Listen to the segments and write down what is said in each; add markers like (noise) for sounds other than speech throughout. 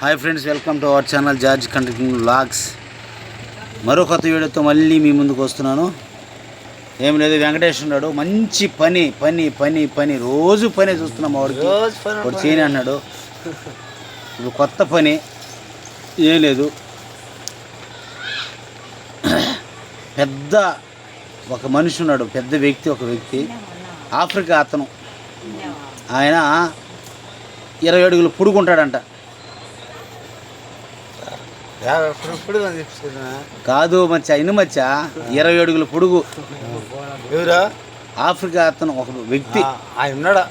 Hi friends welcome to our channel George country vlogs మరో కొత్త వీడియోతో మళ్ళీ మీ ముందుకు వస్తున్నాను. ఏం లేదు వెంకటేష్ ఉన్నాడు. మంచి పని పని పని పని. రోజు పని చూస్తున్నాం వాడికి. వాడు చేయని అన్నాడు. ఇప్పుడు కొత్త పని ఏం లేదు. పెద్ద ఒక మనిషి ఉన్నాడు పెద్ద వ్యక్తి ఒక వ్యక్తి. ఆఫ్రికా అతను. ఆయన ఇరవై అడుగులు పుడుకుంటాడంట ఇప్పుడు ఇప్పుడు అని చెప్తున్నా కాదు మచ్చ ఇన్ని మచ్చ. ఇరవై అడుగుల పొడుగు. ఎవరా? ఆఫ్రికా అతను ఒక వ్యక్తి. ఆయన ఉన్నాడా?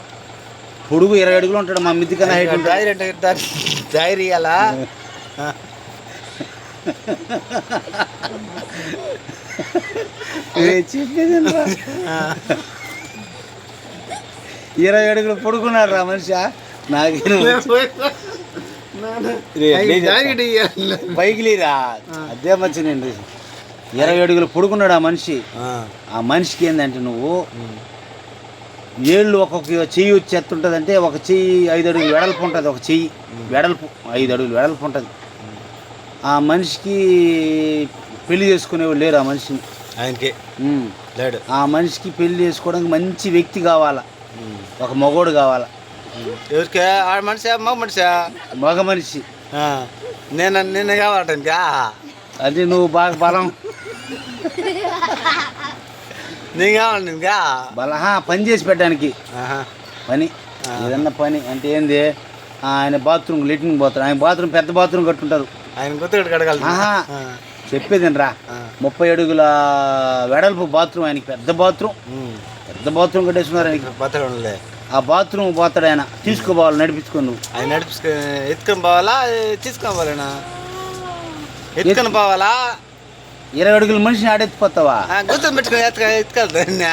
పొడుగు ఇరవై అడుగులు ఉంటాడు మా మిద్ది కన్నా హైట్ ఉంటాడు. డైరీ చెప్పేదేంట్రా? ఇరవై అడుగులు పొడుకున్నాడు రా మనిషి. నాకు. పైకి లేరా అదే మంచి నేను ఇరవై అడుగులు పొడుకున్నాడు ఆ మనిషి. ఆ. మనిషికి ఏంటంటే నువ్వు ఏళ్ళు ఒక్కొక్క చెయ్యి వచ్చి ఎత్తుంటుందంటే ఒక చెయ్యి ఐదు అడుగులు వెడల్పు ఉంటుంది ఒక చెయ్యి వెడల్పు ఐదు అడుగులు వెడల్పు ఉంటుంది. ఆ మనిషికి పెళ్ళి చేసుకునేవాళ్ళు లేరు ఆ మనిషిని. ఆయనకి. లేడు. ఆ మనిషికి పెళ్ళి చేసుకోవడానికి మంచి వ్యక్తి కావాలా. ఒక మగోడు కావాలా. ఎవరికి? ఆడ మనిషా? మగ మనిషా? మగ మనిషి. నేను నిన్న కావాలంట అది నువ్వు బాగా బలం. నేను కావాలి ఇంకా బలహా పని చేసి పెట్టడానికి. ఆహా. పని. ఏదన్నా పని అంటే ఏంది? ఆయన బాత్రూమ్ లెట్రిన్ పోతాడు ఆయన బాత్రూమ్ పెద్ద బాత్రూమ్ కట్టుంటారు ఆయన గుర్తుగడు కడగాలి ఆహా. ఆ, చెప్పేది రా ఆ. ముప్పై అడుగుల వెడల్పు బాత్రూమ్ ఆయనకి పెద్ద బాత్రూమ్. పెద్ద బాత్రూమ్ కట్టేస్తున్నారు ఆయనకి. బతకడంలే. ఆ బాత్రూమ్ పోతాడు ఆయన. తీసుకోపోవాలి నడిపించుకో నువ్వు ఆయన నడిపించుకు ఎత్తుకొని పోవాలా? తీసుకొని పోవాలనా? ఎత్తుకొని పోవాలా? ఇరవై అడుగుల మనిషిని ఆడెత్తిపోతావా? ఆ, గుర్తుని పెట్టుకొని ఎత్తుక ఎత్తుకెళ్తా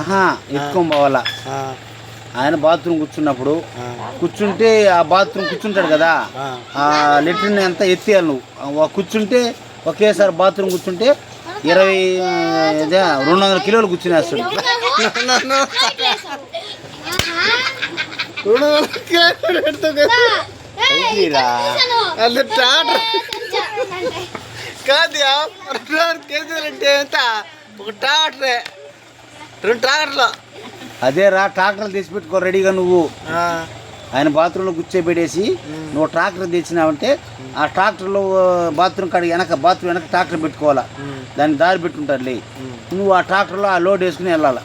ఆహా ఎత్తుకొని పోవాలా? ఆయన బాత్రూమ్ కూర్చున్నప్పుడు కూర్చుంటే ఆ బాత్రూమ్ కూర్చుంటాడు కదా? ఆ. లెట్రిన్ ఎంత ఎత్తేయాలి నువ్వు. కూర్చుంటే ఒకేసారి బాత్రూమ్ కూర్చుంటే ఇరవై రెండు వందల కిలోలు కూర్చునేస్తాడు. (laughs) కాదు రెండు కేజీలు అంటే ఎంత ఒక ట్రాక్టరే రెండు ట్రాక్టర్లు అదే రా ట్రాక్టర్ తెచ్చి పెట్టుకో రెడీగా నువ్వు ఆయన బాత్రూంలో కూర్చోబెట్టేసి నువ్వు ట్రాక్టర్ తెచ్చినావంటే ఆ ట్రాక్టర్లో బాత్రూమ్ కాడ వెనక బాత్రూమ్ వెనక ట్రాక్టర్ పెట్టుకోవాలా? దాన్ని దారి పెట్టుంటారులే. నువ్వు ఆ ట్రాక్టర్లో ఆ లోడ్ వేసుకుని వెళ్ళాలి?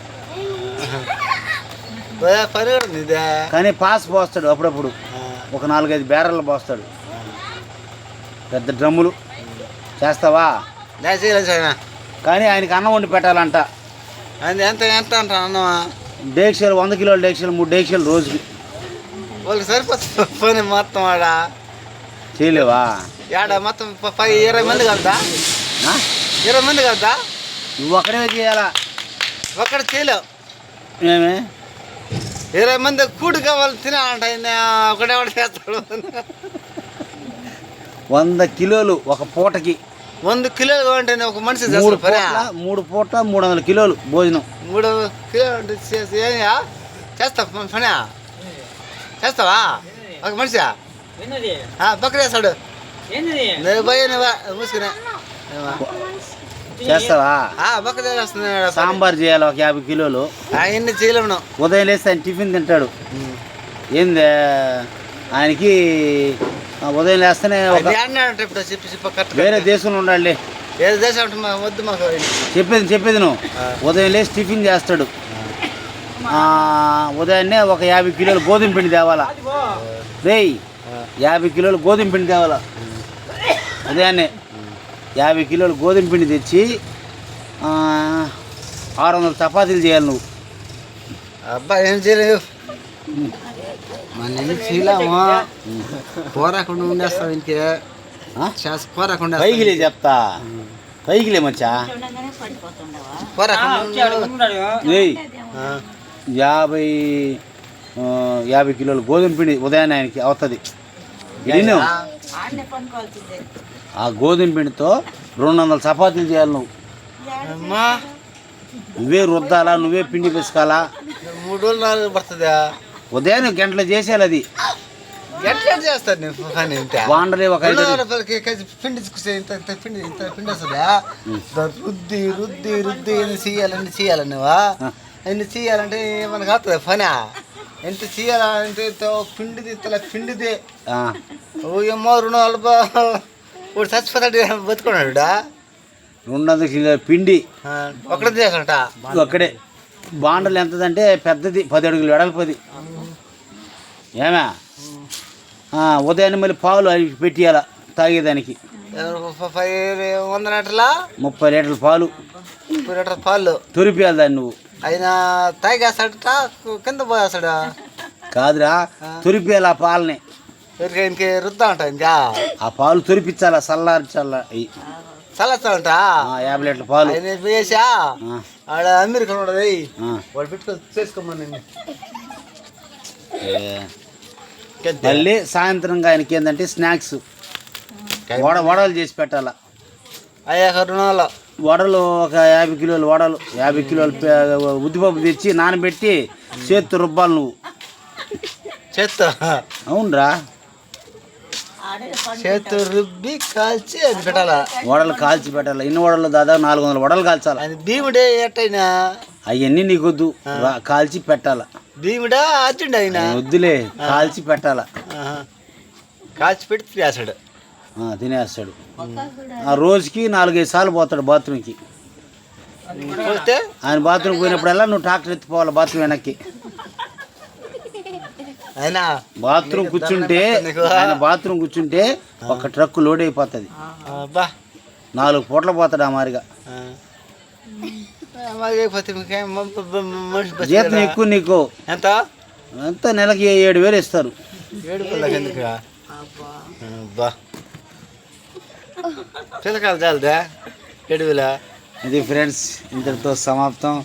కానీ పాస్ పోస్తాడు అప్పుడప్పుడు. ఒక నాలుగైదు బ్యారర్లు పోస్తాడు. పెద్ద డ్రమ్ములు. చేస్తావా? కానీ ఆయనకి అన్నం వండి పెట్టాలంట. ఎంత ఎంత అంట అన్నమా? డేక్షలు వంద కిలోల డేక్షలు మూడు డేక్షలు రోజుకి. వాళ్ళకి సరిపోతుంది పని మొత్తం ఆడ. చేయలేవా? ఆడ మొత్తం ఇరవై మంది కలుదా ఆ? ఇరవై మంది కలుదా నువ్వు అక్కడే చేయాలా? ఒక్కడ చేయలేవు. ఏమే? ఇరవై మంది కూడి కావాలి తినాలంట ఒకటే ఒకటి చేస్తాడు. వంద కిలోలు ఒక పూటకి. వంద కిలోలు కావాలంటే ఒక మనిషి మూడు పూట్ల? మూడు పూట మూడు వందల కిలోలు భోజనం. మూడు కిలోలు అంటే చేసి చేస్తా పని చేస్తావా? ఒక మనిషి? పక్కన చేస్తాడు. నేను పోయి మూసుకునే. చేస్తావా? సాంబార్ చేయాలి ఒక యాభై కిలోలు. ఆయన్ని చేయలేము. ఉదయం లేస్తే ఆయన టిఫిన్ తింటాడు. ఏంది? ఆయనకి ఉదయం లేస్తేనే వేరే దేశంలో ఉండాలి. చెప్పేది చెప్పేది నువ్వు. ఉదయం లేచి టిఫిన్ చేస్తాడు. ఉదయాన్నే ఒక యాభై కిలోలు గోధుమ పిండి తేవాలా? రేయ్ యాభై కిలోలు గోధుమ పిండి తేవాలా? ఉదయాన్నే. యాభై కిలోలు గోధుమ పిండి తెచ్చి ఆ, ఆరు వందల చపాతీలు చేయాలి నువ్వు. అబ్బా ఏం చేయలేవు మన చేయలేము పోరాకుండా ఉండేస్తాం ఇంకే పోరాకుండా పైకిలే చెప్తా. పైకిలే మచ్చా. పోరాకుండా యాభై ఆ, యాభై కిలోలు గోధుమ పిండి ఉదయాన్నే ఆయనకి అవుతుంది. ఆ గోధుమ పిండితో రెండు వందల చపాతీలు చేయాలి నువ్వు. అమ్మా. నువ్వే రుద్దాలా నువ్వే పిండి పిసకాలా? మూడు రోజులు నాలుగు పడుతుందా? ఉదయాన్నే గంటలు చేసేయాలి అది. ఎట్లా చేస్తారు నేను పని ఇంత? బాండలే ఒక ఐదు రూపాయలకి పిండి ఇంత పిండి ఇంత పిండి వస్తుందా? రుద్ది రుద్ది రుద్ది ఎన్ని చేయాలని చేయాలి నువ్వా ఎన్ని చేయాలంటే మనకు అవుతుంది పని? ఎంత చేయాలంటే పిండిది ఇంత పిండిది. ఓ ఏమో రెండు ఇప్పుడు చచ్చిపోతాడు బతుకున్నాడు రెండు వందల కిలో పిండి. ఒకటే చేసాడట అక్కడే బాండలు ఎంతదంటే పెద్దది పది అడుగులు వెడల్పది. ఏమే? ఉదయాన్నే మళ్ళీ పాలు అవి పెట్టియాల తాగేదానికి. వంద లీటర్ల? ముప్పై లీటర్ల పాలు. ముప్పై లీటర్ పాలు. తొరిపియాలి దాన్ని నువ్వు. ఆయన తాగేస్తాడట కింద పోయేస్తాడు? కాదురా తొరిపియాలి ఆ పాలని. ఇంకే రుద్దా ఇంకా ఆ పాలు తొరిపించాలా చల్లార్చాల ఆ, యాభై లీటర్ల పాలు. వేసా ఆడ అమెరికా ఉండదు. వాడు పెట్టుకొని చేసుకోమని. మళ్ళీ సాయంత్రంగా ఆయనకి ఏంటంటే స్నాక్స్. వడ వడలు చేసి పెట్టాల. అయ్యాక రుణాలు వడలు ఒక యాభై కిలోలు వడలు. యాభై కిలోలు ఉద్దిపప్పు తెచ్చి నానబెట్టి చేత్తో రుబ్బాలి నువ్వు. చేత్తో? అవునరా. చేత్తో రుబ్బి కాల్చి అది పెట్టాలా? వడలు కాల్చి పెట్టాలి? ఇన్ని వడలు దాదాపు నాలుగు వందల వడలు కాల్చాలి? అది భీముడే ఎట్టయినా? అవన్నీ నీకొద్దు. రా- కాల్చి పెట్టాల? భీముడా అర్జుండు ఆయన వద్దులే కాల్చి పెట్టాల. కాల్చి పెట్టి తినేస్తాడు. ఆ, తినేస్తాడు. ఆ రోజుకి నాలుగైదు సార్లు పోతాడు బాత్రూమ్కి పోతే? ఆయన బాత్రూమ్కి పోయినప్పుడల్లా నువ్వు ట్రాక్టర్ ఎత్తిపోవాలి బాత్రూమ్ వెనక్కి. బాత్రూమ్ కూర్చుంటే ఆయన బాత్రూమ్ కూర్చుంటే ఒక ట్రక్ లోడ్ అయిపోతుంది. అబ్బా. నాలుగు పూటలు పోతాడు ఆ మారిగా? జీతం ఎక్కువ నీకు. ఎంత? అంతా నెలకి ఏడు వేలు ఇస్తారు. పిల్లకాయలు చాలదా? ఏడు వేల? ఇది ఫ్రెండ్స్ ఇంతటితో సమాప్తం.